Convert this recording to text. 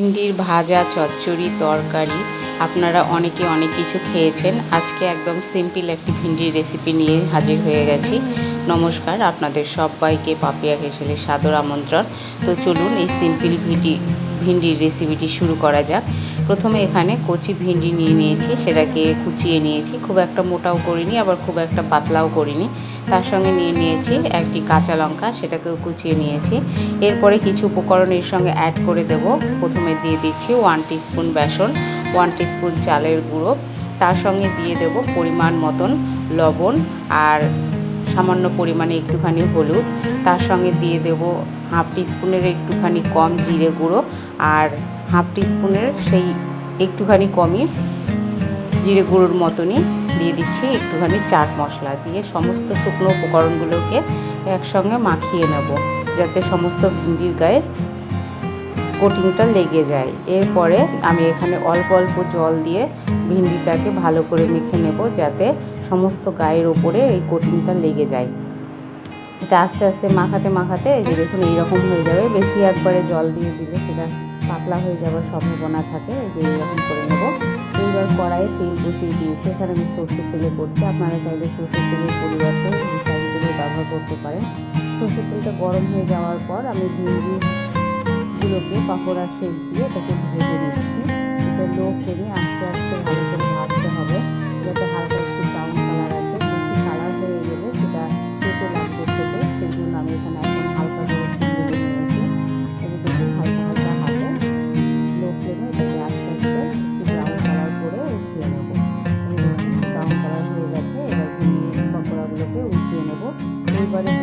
ভিন্ডির ভাজা, চচ্চড়ি, তরকারি, আপনারা অনেকে অনেক কিছু খেয়েছেন। আজকে একদম সিম্পল একটি ভিন্ডির রেসিপি নিয়ে হাজির হয়ে গেছি। নমস্কার, আপনাদের সবাইকে পাপিয়া হেসেলের সাদর আমন্ত্রণ। তো চলুন এই সিম্পল ভিডি ভিন্ডির রেসিপিটি শুরু করা যাক। প্রথমে এখানে কচি ভিন্ডি নিয়ে নিয়েছি, সেটাকে কুচিয়ে নিয়েছি। খুব একটা মোটাও করিনি, আবার খুব একটা পাতলাও করিনি। তার সঙ্গে নিয়ে নিয়েছি একটি কাঁচা লঙ্কা, সেটাকেও কুচিয়ে নিয়েছি। এরপরে কিছু উপকরণ এর সঙ্গে অ্যাড করে দেব। প্রথমে দিয়ে দিচ্ছি ওয়ান টিস্পুন বেসন ওয়ান টিস্পুন চালের গুঁড়ো। তার সঙ্গে দিয়ে দেব পরিমাণ মতন লবণ আর সামান্য পরিমাণে একটুখানি হলুদ। তার সঙ্গে দিয়ে দেব হাফ টিস্পুনের একটুখানি কম জিরে গুঁড়ো। আর হাফ টিস্পুনের সেই একটুখানি কমই জিরে গুঁড়োর মতনই দিয়ে দিচ্ছি, একটুখানি চাট মশলা দিয়ে সমস্ত শুকনো উপকরণগুলোকে একসঙ্গে মাখিয়ে নেব, যাতে সমস্ত ভিন্ডির গায়ে কোটিংটা লেগে যায়। এরপরে আমি এখানে অল্প অল্প জল দিয়ে ভিন্ডিটাকে ভালো করে মেখে নেব, যাতে সমস্ত গায়ের ওপরে এই কোটিংটা লেগে যায়। এটা আস্তে আস্তে মাখাতে মাখাতে এই যে দেখুন এইরকম হয়ে যাবে, বেশি একবারে জল দিয়ে দিলে সেটা পাতলা হয়ে যাওয়ার সম্ভাবনা থাকে যে এরকম করে নেব। এইবার কড়াইয়ে তেল বসিয়ে দিয়েছি এখানে আমি সর্ষের তেলে করছি। আপনারা চাইলে সর্ষের তেলের পরিবর্তে রিফাইন ব্যবহার করতে পারেন। সর্ষে তেলটা গরম হয়ে যাওয়ার পর আমি ভিন্ডিগুলোকে পাকোড়া শেক দিয়ে এটাকে ভেজে নিচ্ছি। এটা লো ফ্লেমে আস্তে আস্তে দিয়ে নেব। এইবারে